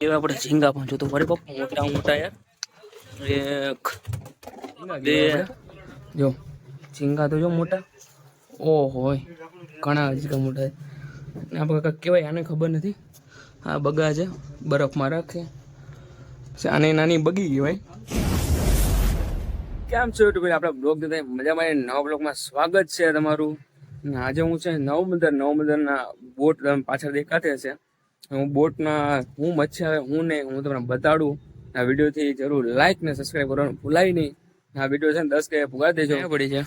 એવા આપણે ઝીંગા પણ જોતો. મારે પપ્પા મોટા મોટા યાર. એક બે જો. ઝીંગા તો જો મોટા. ઓહો ઘણા ઝીંગા મોટા છે. ને આપણે કાંઈક કહેવાય આને ખબર નથી. આ બગા છે. બરફમાં રાખે. આને નાની બગી કહેવાય કેમ છો યુટ્યુબ આપણા બ્લોગ જોતા મજામાં નવા બ્લોગમાં સ્વાગત છે તમારું. આજે હું છે નવમદર નવમદરના બોટ તમે પાછળ દેખાતે છે હું બોટના હું મચ્છી આવે હું ને હું તમને બતાડું. આ વિડીયોથી જરૂર લાઈક ને સબસ્ક્રાઈબ કરવાનું ભૂલાય નહીં. આ વીડિયો છે ને દસ કે પુગા દેજો. અહીંયા પડી છે.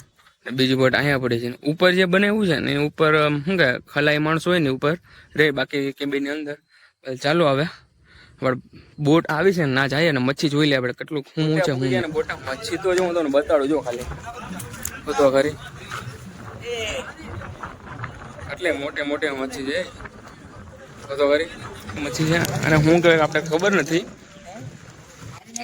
ને બીજી બોટ અહીંયા પડી છે. ઉપર જે બનાવ્યું છે ને ઉપર શું કે ખલાઈ માણસો હોય ને ઉપર રે બાકી કેબિનની અંદર. ચાલો હવે. પણ બોટ આવી છે ને ના જાય ને મચ્છી જોઈ લે આપણે કેટલું હું છે હું બોટા મચ્છી તો જો હું તમને બતાડું જો ખાલી. તો ખરી એટલે મોટે મોટે મચ્છી છે. ખરી મચ્છી છે. અને હું કહેવાય આપણે ખબર નથી.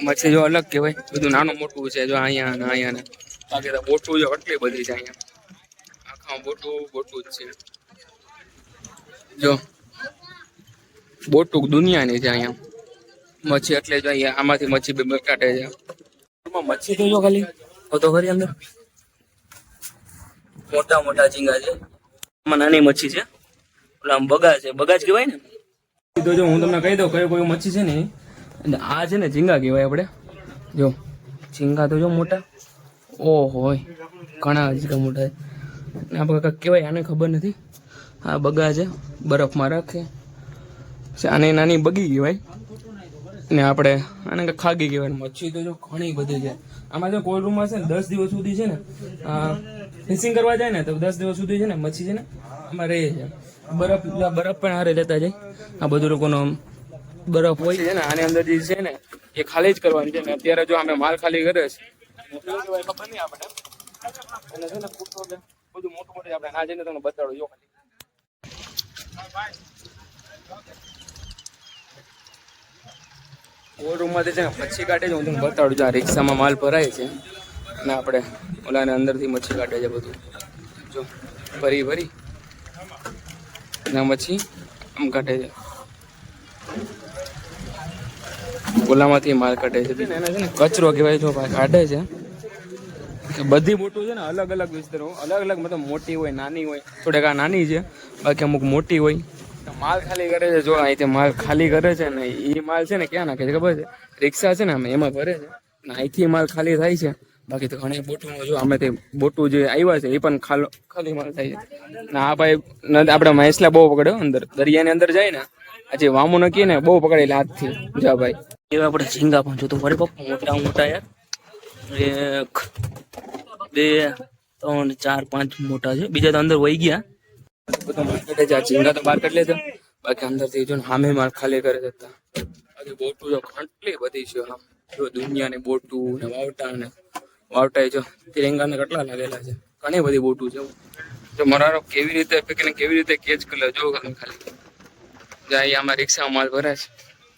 મચ્છી જો અલગ કહેવાય. બધું નાનું મોટું છે જો અહીંયા ને અહીંયા ને. બાકી તો બોટું જો એટલી બધી છે અહીંયા. આખા બોટું બોટું જ છે. જો બોટુક દુનિયાની છે અહીંયા. મચ્છી એટલે જો અહીંયા આમાંથી મચ્છી બે બે કાઢે છે મચ્છી તો જો ખાલી. તો ખરી અંદર. મોટા મોટા ઝીંગા છે. આમાં નાની મચ્છી છે. ઓલા આમ બગા છે બગા જ કહેવાય ને? તો જો હું તમને કહી દઉં કયો કયો મચ્છી છે ને આ છે ને ઝીંગા કહેવાય આપણે. જો, ઝીંગા તો જો મોટા. ઓહો ઘણા ઝીંગા મોટા ને આપણે કાંઈક કહેવાય, આને ખબર નથી. આ બગા છે, બરફમાં રાખે. આને નાની બગી કહેવાય. ને આપણે આને કંઈક ખાગી કહેવાય. મચ્છી તો જો ઘણી બધી છે. આમાં જો કોલ્ડ રૂમમાં છે ને દસ દિવસ સુધી છે ને ફિશિંગ કરવા જાય ને, તો દસ દિવસ સુધી છે ને મચ્છી છે ને, આમાં રહે છે. બરફ બરફ પણ હારે લેતા જાય. આ બધું લોકોનો બરફ હોય. છે ને, આની અંદર જે છે ને, એ ખાલી જ કરવાની છે ને. અત્યારે જો અમે માલ ખાલી કરે છે. ને બધું મોટું મોટું ના જઈને તમને બતાડો જો ખાલી. ઓર છે ને, મચ્છી કાઢે છે, હું તમને બતાડું છું, આ રિક્ષામાં માલ ભરાય છે. અને આપણે ઓલાને અંદરથી મચ્છી કાઢે છે બધું. જો, ભરી ભરી. અને પછી આમ કાઢે છે. ઓલામાંથી માલ કાઢે છે. એને છે ને કચરો કહેવાય જો ભાઈ કાઢે છે. બધી બોટો છે ને અલગ અલગ વિસ્તારો. અલગ અલગ મતલબ મોટી હોય નાની હોય. થોડેક આ નાની છે બાકી અમુક મોટી હોય. માલ ખાલી કરે છે. જો અહીંથી માલ ખાલી કરે છે ને એ માલ છે ને ક્યાં નાખે છે ખબર છે? રિક્ષા છે ને અમે એમાં ભરે છે. ને અહીંથી માલ ખાલી થાય છે. બાકી તો ઘણી બોટું જો અમે તે બોટું જે આવ્યા છે એ પણ ખાલો ખાલી માલ થાય છે. ને આ ભાઈ આપણે મહેસલા બહુ પકડ્યો અંદર દરિયાની અંદર જાય ને આજે વામો નકીએ ને બહુ પકડેલા હાથથી. જા ભાઈ. એવા આપણે ઝીંગા પણ જોતો મારે પપ્પા મોટા મોટા યાર. એક બે ત્રણ ચાર પાંચ મોટા છે. બીજા તો અંદર વહી ગયા. બધા માર્કેટે જા ઝીંગા તો બહાર કાઢી લેતા બાકી અંદરથી જો ને સામે માલ ખાલી કરે જતા બોટું જો કેટલી બધી છે આમ. જો દુનિયાની બોટું ને વાવટા ને વાવટા જો તિરંગાને કેટલા લાગેલા છે? ઘણી બધી બોટું છે. જો મરારો કેવી રીતે પકડીને કેવી રીતે કેચ કરે જો તમે ખાલી. જાય આમાં રિક્ષામાં માલ ભરે છે.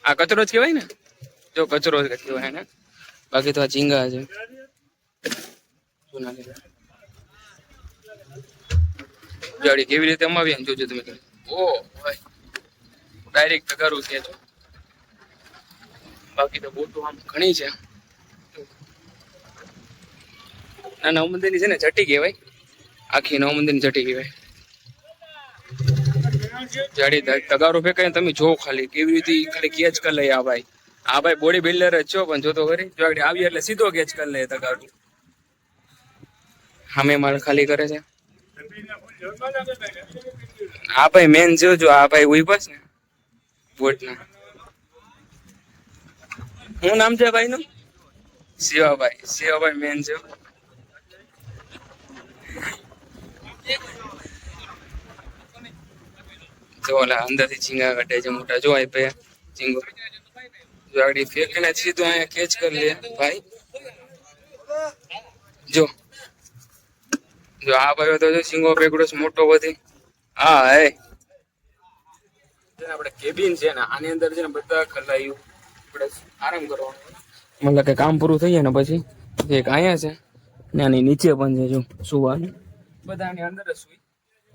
આ કચરો જ કહેવાય ને? જો કચરો જ કહેવાય ને બાકી તો આ ચીંગા છે. જૂના કેવી રીતે અમાવી એમ જોજો તમે. ઓ, ભાઈ. ડાયરેક્ટ કરું કે જો. બાકી તો બોટો આમ ઘણી છે. ના નવ મંદિરની છે ને ચટી કહેવાય. આખી નવ મંદિરની ચટી કહેવાય. જાડી તગારો ફેંકાય તમે જો ખાલી, કેવી રીતે ખાલી કેચ કરી લે આ ભાઈ. આ ભાઈ બોડી બિલ્ડર જ છો, પણ જોતો ખરી. જો આવી એટલે સીધો કેચ કરી લે તગારો. હામે માલ ખાલી કરે છે. આ ભાઈ મેન જો જો આ ભાઈ ઉઈ છે ને. બોટના. શું નામ છે ભાઈ નું શિવાભાઈ. શિવાભાઈ મેન છે. જો આ ભાઈ તો જો સિંગો મોટો બધી. હા, હે. આપણે કેબિન છે ને, આની અંદર છે ને બધા ખલાયું આપણે આરામ કરવાનો. મતલબ કામ પૂરું થઈ જાય ને પછી, એક અહીંયા છે ને નીચે પણ છે, જો, સુવાનું. બધા આની અંદર જ સુઈ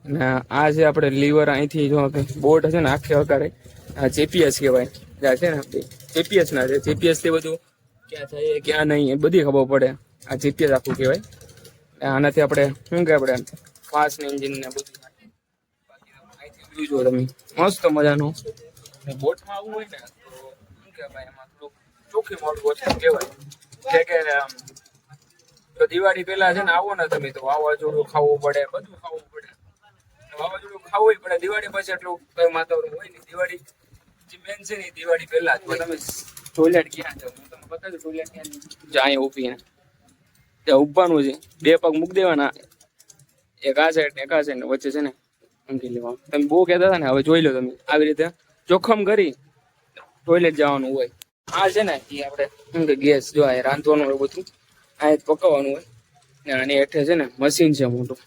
ને આ જે આપણે લીવર અહીંથી જો બોટ છે ને આખે હકારે આ જેપીએસ કહેવાય. ત્યાં છે ને જેપીએસ ના છે જેપીએસથી બધું ક્યાં થાય ક્યાં નહીં એ બધી ખબર પડે. આ જીપીએસ આખું કહેવાય. આનાથી આપણે શું કહે આપણે ફાસ્ટ એન્જિન ને બધું. view જુઓ તમે. મસ્ત મજાનું. ને બોટમાં આવવું હોય ને તો શું કહેવાય એમાં થોડુંક ચોખ્ખી મોટું છે કહેવાય. જે કે આમ, જો દિવાળી પહેલા છે ને આવો ને તમે તો વાવાઝોડું ખાવું પડે, બધું ખાવું પડે. વાવાઝોડું ખાવું પડે દિવાળી પછી એટલું કઈ વાતાવરણ હોય નહીં. દિવાળી જે મેન છે ને દિવાળી પહેલા જ. તમે ટોયલેટ ક્યાં જાવ હું તમને બતાવું ટોયલેટ ક્યાં છે. જો અહીંયા ઊભી ને ત્યાં ઉભવાનું છે. બે પગ મૂકી દેવાના. એક આ સાઈડ ને એક આ સાઈડ ને વચ્ચે છે ને ઊંઘી લેવાનું તમે બહુ કહેતા હતા ને, હવે જોઈ લો તમે. આવી રીતે જોખમ કરી ટોયલેટ જવાનું હોય. આ છે ને, એ આપણે ગેસ, જો આ રાંધવાનું બધું. આ પકવવાનું હોય. ને આની હેઠે છે ને મશીન છે મોટું.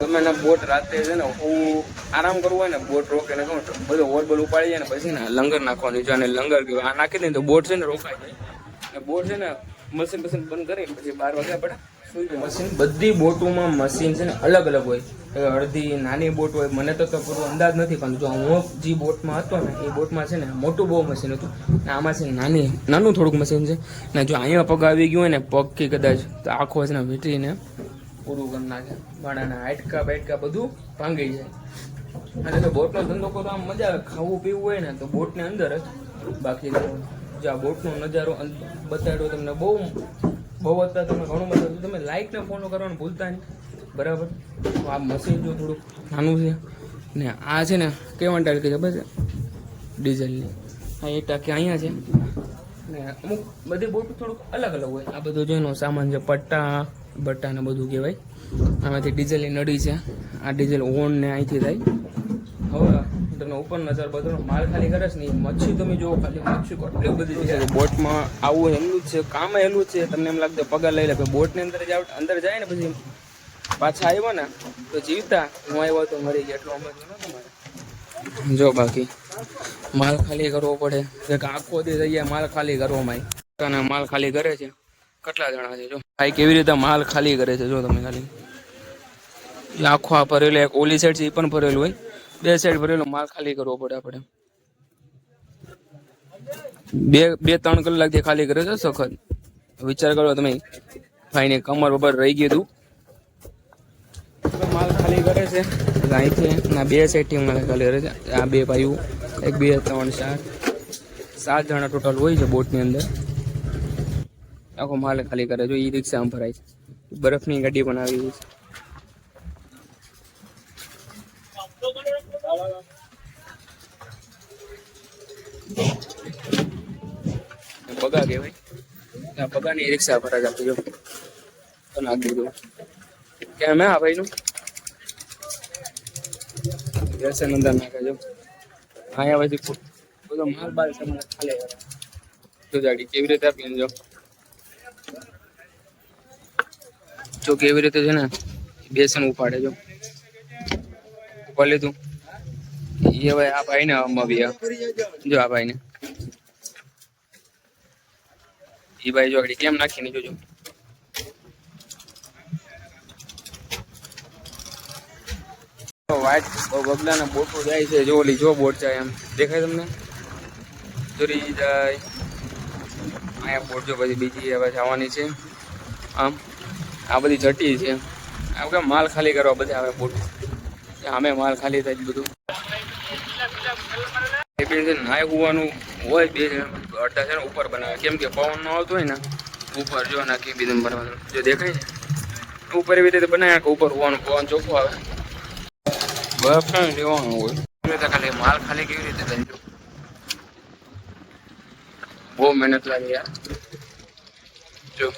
તમે ને બોટ રાતે છે ને હું આરામ કરવું હોય ને બોટ રોકે ને કહું બધો બોલ ઉપાડી જાય ને પછી ને લંગર નાખવાની. જો આને લંગર કહેવાય. આ નાખી દે તો બોટ છે ને રોકાઈ જાય. બોટ છે ને મશીન મશીન બંધ કરી પછી બાર વાગ્યા પડે મશીન બધી બોટોમાં મશીન છે ને અલગ અલગ હોય. અડધી નાની બોટ હોય, મને તો તો પૂરો અંદાજ નથી, પણ જો હું જે બોટમાં હતો ને, એ બોટમાં છે ને મોટું બહુ મશીન હતું. ને આમાં છે નાની, નાનું થોડુંક મશીન છે. ને જો અહીંયા પગ આવી ગયું હોય ને, પગથી કદાચ તો આખો છે ને વીંટીને પૂરું કરી નાખે. ભાણાના હાટકા બાટકા બધું ભાંગી જાય. અને જો બોટનો ધંધો કરો, આમ મજા આવે. ખાવું પીવું હોય ને, તો બોટની અંદર જ બાકી જો આ બોટનો નજારો બતાડ્યો તમને બહુ બહુ અત્યારે તમે ઘણું બધું તમે લાઇકને ફોલો કરવાનું ભૂલતા નહીં. બરાબર? તો આ મશીન જો થોડુંક નાનું છે. ને આ છે ને કેવા ટાઈલ કે ખબર છે? ડીઝલની આ એ ટાંકી અહીંયા છે. ને અમુક બધી બોટ થોડુંક અલગ અલગ હોય. આ બધું જેનો સામાન છે, પટ્ટા, બટ્ટા ને બધું કહેવાય. આમાંથી ડીઝલની નળી છે. આ ડીઝલ ઓન ને અહીંથી થાય. હવે હું તમને ઉપર નજર બધો માલ ખાલી કરે છે ને મચ્છી તમે જોવો ખાલી મચ્છી કેટલી બધી છે. બોટમાં આવું એમનું જ છે, કામ જ છે. તમને એમ લાગતું પગાર લઈ લે બોટની અંદર જાવ અંદર જાય ને પછી પાછા આવ્યો ને, તો જીવતા. હું આવ્યો તો મરી ગયા, એટલો અમે જો બાકી, માલ ખાલી કરવો પડે. એક આખો દી થઈ ગયા માલ ખાલી કરવો અને માલ ખાલી કરે છે. કેટલા જણા છે, જો? ભાઈ, કેવી રીતે માલ ખાલી કરે છે, જો તમે ખાલી. આખો આ ભરેલો, એક ઓલી સાઈડ છે એ પણ ભરેલું હોય. બે સાઈડ ભરેલો, માલ ખાલી કરવો પડે આપણે. બે બે, ત્રણ કલાકથી ખાલી કરે છે સખત. વિચાર કરો તમે. ભાઈને કમર ઉપર રહી ગયું હતું માલ ખાલી કરે છે. અહીંથી ના બે સાઈડથી માલ ખાલી કરે છે. આ બે ભાઈઓ, એક, બે, ત્રણ, ચાર, સાત જણા ટોટલ હોય છે બોટની અંદર. આખો માલ ખાલી કરે છે. ઈ રિક્ષામાં ભરાય છે. બરફની ગાડી પણ આવી છે. પગા કહેવાય. આ પગાની રિક્ષા ભરાજ આપી જો. તો નાખી દીધું કેમ હે આ ભાઈનું? વ્યસન અંદર નાખે જો. અહીંયા પછી બધો માલ બાલ સામાન ખાલી જો ગાડી કેવી રીતે આપીને જો. જો કેવી રીતે છે ને, બેસન ઉપાડે જો. ઉપાડી લીધું. એ ભાઈ આ ભાઈ ને મવ્યા જો આ ભાઈ ને એ ભાઈ જો આગળ કેમ નાખીને જોજો. વાઇટ બગલા ને બોટો જાય છે. જો ઓલી જો બોટ જાય એમ. દેખાય તમને? જોરી જાય. અહીંયા બોટ જો પછી બીજી હવે જવાની છે. આમ. આ બધી જટી છે. આમ કે માલ ખાલી કરવા બધા આવે બોટ? અમે માલ ખાલી થાય બધું. નાય હોવાનું હોય બે જણ. અડધા છે ને ઉપર બનાવે. કેમ કે પવન નો આવતો હોય ને ઉપર જો નાખી બીજું ભરવાનું જો દેખાય ને ઉપર એવી રીતે બનાવ્યા કે ઉપર હોવાનું પવન ચોખ્ખો આવે. બરફ કઈ લેવાનું હોય. ખાલી માલ ખાલી કેવી રીતે બનજો બહુ મહેનત લાગે યાર. જો.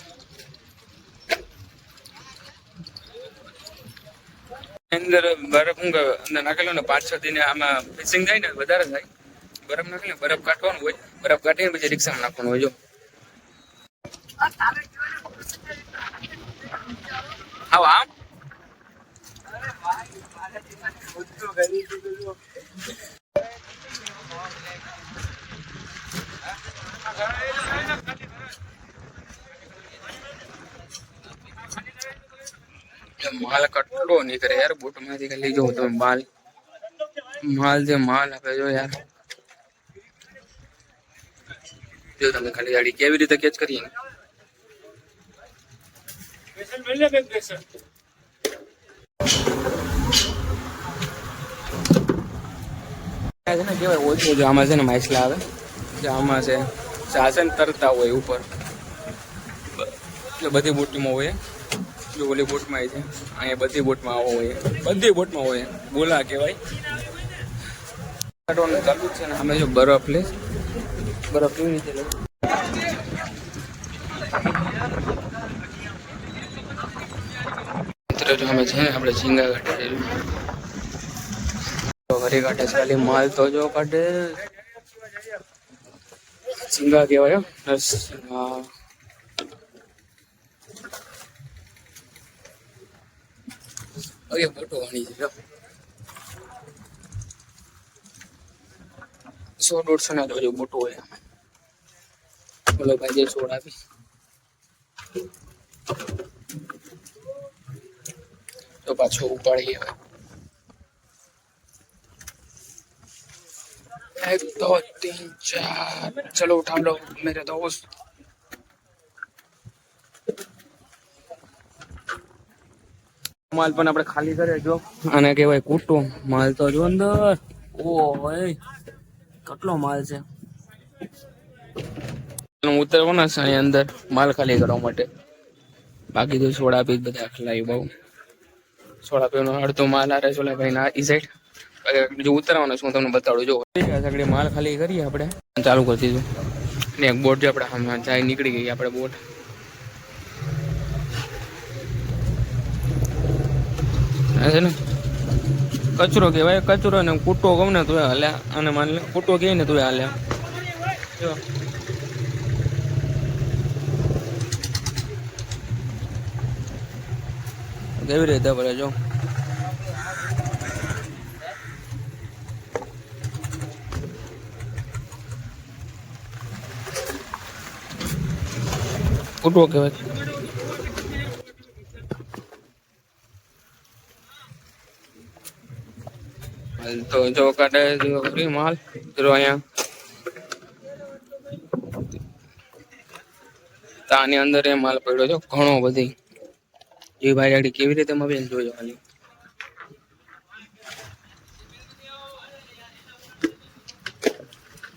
અંદર બરફ હું અંદર નાખેલો ને પાંચ છ દિને આમાં ફિશિંગ થાય ને વધારે થાય. બરફ નાખે ને બરફ કાઢવાનું હોય, બરફ કાઢીને પછી રિક્ષામાં નાખવાનું હોય, જો. આવ, આમ. એટલે માલ કટલો નીકળે યાર બોટમાંથી ખાલી જો તમે માલ માલ જે માલ આપે જો યાર. જો તમે ખાલી ગાડી કેવી રીતે કેચ કરીએ છે ને કેવાય ઓછું જો આમાં છે ને માછલા આવે. જે આમાં છે સાસન તરતા હોય ઉપર. એટલે બધી બોટમાં હોય. જો ઓલી બોટમાં છે. અહીંયા બધી બોટમાં આવો હોય. બધી બોટમાં હોય. બોલા કહેવાય. ચાલુ જ છે ને. અમે જો બરફ લે. બરફ કેવી રીતે લે મિત્રો જો અમે છે આપણે ઝીંગા કાઢે તો ઘરે કાઢે છે ખાલી માલ તો જો કાઢે. ઝીંગા કહેવાય બસ હા. હવે મોટો વાણી છે જો સો દોઢસો ના જોજો મોટો હોય બોલો ભાઈ જે સોળ આપી તો પાછો ઉપાડી હવે एक दो तीन चार चलो उठा लो मेरे दोस्त માલ પણ આપણે ખાલી કરે જો આને કહેવાય કુટુંબ માલ તો જો અંદર ઓ ભાઈ કેટલો માલ છે? હું ઉતરવાના છે અહીં અંદર માલ ખાલી કરવા માટે. બાકી તો સોડા પી બધા ખલાઈ બહુ. સોડા પીવાનો અડધો માલ આરે સોલા ભાઈ ના ઈ સાઈડ જો ઉતરવાનો છું હું તમને બતાડું જો. સગડી માલ ખાલી કરીએ આપણે. ચાલુ કરી દીધું. ને એક બોટ જે આપણે હમણાં જાય નીકળી ગઈ આપણે બોટ. હા છે ને? કચરો કહેવાય, કચરો ને કૂટો કહું ને તો હાલ્યા અને માન લે, કૂટો કહે ને તો હાલ્યા જો. કેવી રીતે ભરે જો. કૂટો કહેવાય. તો જો કાઢે જો ખરી માલ, જો અહીંયા. તો અંદર એ માલ પડ્યો છે, ઘણો બધી. એ ભાઈ ગાડી કેવી રીતે મળી જોજો ખાલી?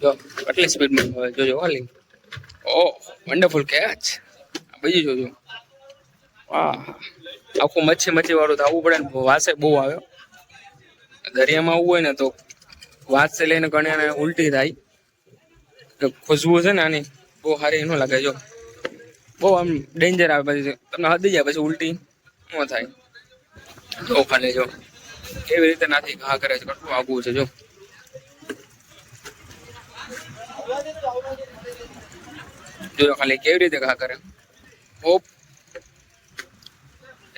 જો, આટલી સ્પીડમાં આવે જોજો ખાલી. ઓ વન્ડરફુલ કેચ બીજી જોજો. વાહ. આખું મચ્છી મચ્છી વાળું આવવું પડે ને, વાસે બહુ આવે. દરિયામાં આવવું હોય ને તો વાત છે લઈને ઘણી ઉલટી થાય. ખુશ્બુ છે ને આની, બહુ સારી ન લાગે. જો, બહુ આમ ડેન્જર આવે પછી તમને હદી જાય પછી ઉલટી ન થાય. જો ખાલી જો, કેવી રીતે નાથી ઘા કરે છે, કેટલું આગવું છે, જો. જો ખાલી કેવી રીતે ઘા કરે? ઓપ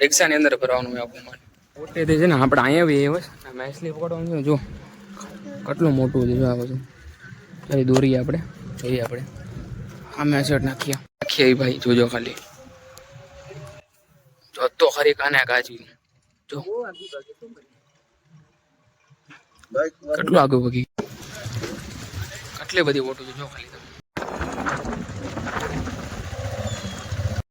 રિક્ષાની અંદર ભરવાનું હોય આખું માલ પોતે છે ને આપણે અહીંયા બી હોય મેસલી પકડવાનું છે જો. કેટલું મોટું છે, જો આ બધું ખાલી દોરીએ આપણે. જોઈએ આપણે. હા મેસેટ નાખીએ નાખીએ ભાઈ, જોજો ખાલી. જો, તો ખરી કાને કાચી જો. કેટલું આગળ વગી કેટલી બધી મોટું છે, જો ખાલી.